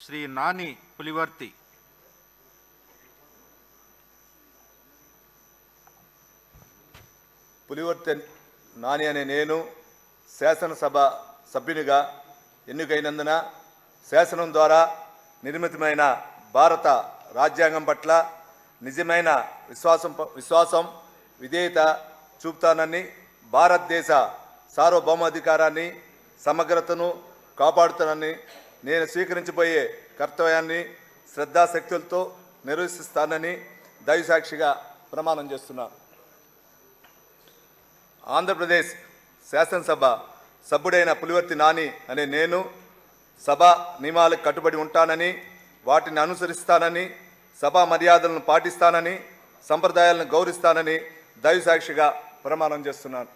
శ్రీ నాని పులివర్తి. పులివర్తి నాని అనే నేను శాసనసభ సభ్యునిగా ఎన్నికైనందున శాసనం ద్వారా నిర్మితమైన భారత రాజ్యాంగం పట్ల నిజమైన విశ్వాసం విశ్వాసం విధేయత చూపుతానని భారతదేశ సార్వభౌమాధికారాన్ని సమగ్రతను కాపాడుతానని నేను స్వీకరించబోయే కర్తవ్యాన్ని శ్రద్ధాశక్తులతో నిర్వహిస్తానని దైవసాక్షిగా ప్రమాణం చేస్తున్నాను ఆంధ్రప్రదేశ్ శాసనసభ సభ్యుడైన పులివర్తి నాని అనే నేను సభ నియమాలకు కట్టుబడి ఉంటానని వాటిని అనుసరిస్తానని సభా మర్యాదలను పాటిస్తానని సంప్రదాయాలను గౌరవిస్తానని దైవసాక్షిగా ప్రమాణం చేస్తున్నాను.